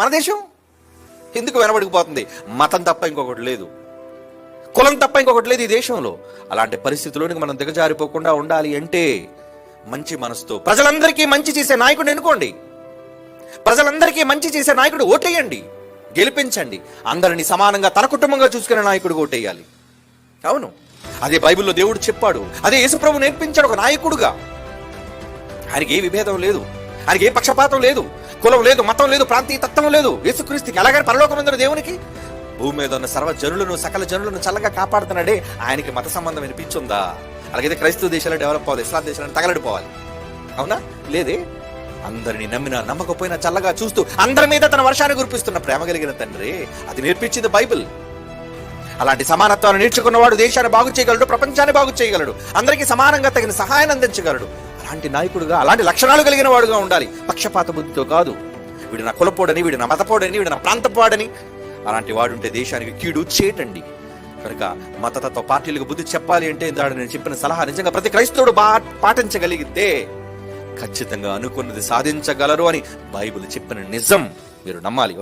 మన దేశం? ఎందుకు వెనబడిపోతుంది మతం తప్ప ఇంకొకటి లేదు. కులం తప్ప ఇంకొకటి లేదు ఈ దేశంలో. అలాంటి పరిస్థితుల్లోనికి మనం దిగజారిపోకుండా ఉండాలి అంటే మంచి మనసుతో ప్రజలందరికీ మంచి చేసే నాయకుడిని ఎన్నుకోండి. ప్రజలందరికీ మంచి చేసే నాయకుడు ఓటేయండి గెలిపించండి. అందరినీ సమానంగా తన కుటుంబంగా చూసుకునే నాయకుడు ఓటేయాలి. అవును. అదే బైబిల్లో దేవుడు చెప్పాడు. అదే యేసుప్రభు నేర్పించాడు ఒక నాయకుడుగా. ఆయనకి ఏ విభేదం లేదు. ఆయనకి ఏ పక్షపాతం లేదు కులం లేదు మతం లేదు ప్రాంతీయ తత్వం లేదు. యేసుక్రీస్తుకి ఎలాగని పరలోకమందున దేవునికి? భూమి మీద ఉన్న సర్వ జనులను సకల జనులను చల్లగా కాపాడుతున్నాడే ఆయనకి మత సంబంధం వినిపించుందా? అలాగైతే క్రైస్తవ దేశాలు డెవలప్ అవ్వాలి ఇస్లాం దేశాలను తగలడిపోవాలి. అవునా? లేదే? అందరిని నమ్మిన నమ్మకపోయినా చల్లగా చూస్తూ అందరి మీద తన వర్షాన్ని కురిపిస్తున్న ప్రేమ కలిగిన తండ్రి అది నేర్పించింది బైబిల్. అలాంటి సమానత్వాన్ని నేర్చుకున్నవాడు దేశాన్ని బాగు చేయగలడు ప్రపంచాన్ని బాగు చేయగలడు. అందరికీ సమానంగా తగిన సహాయాన్ని అందించగలడు. అలాంటి నాయకుడుగా అలాంటి లక్షణాలు కలిగిన వాడుగా ఉండాలి. పక్షపాత బుద్ధితో కాదు. వీడు నా కులపోడని వీడు నా మతపోడని వీడు నా ప్రాంతపోడని. అలాంటి వాడుంటే దేశానికి కీడు చేటండి. కనుక మతతత్వ పార్టీలకు బుద్ధి చెప్పాలి అంటే దాడు నేను చెప్పిన సలహా నిజంగా ప్రతి క్రైస్తవుడు బా పాటించగలిగితే ఖచ్చితంగా అనుకున్నది సాధించగలరు అని బైబిల్ చెప్పిన నిజం. మీరు నమ్మాలి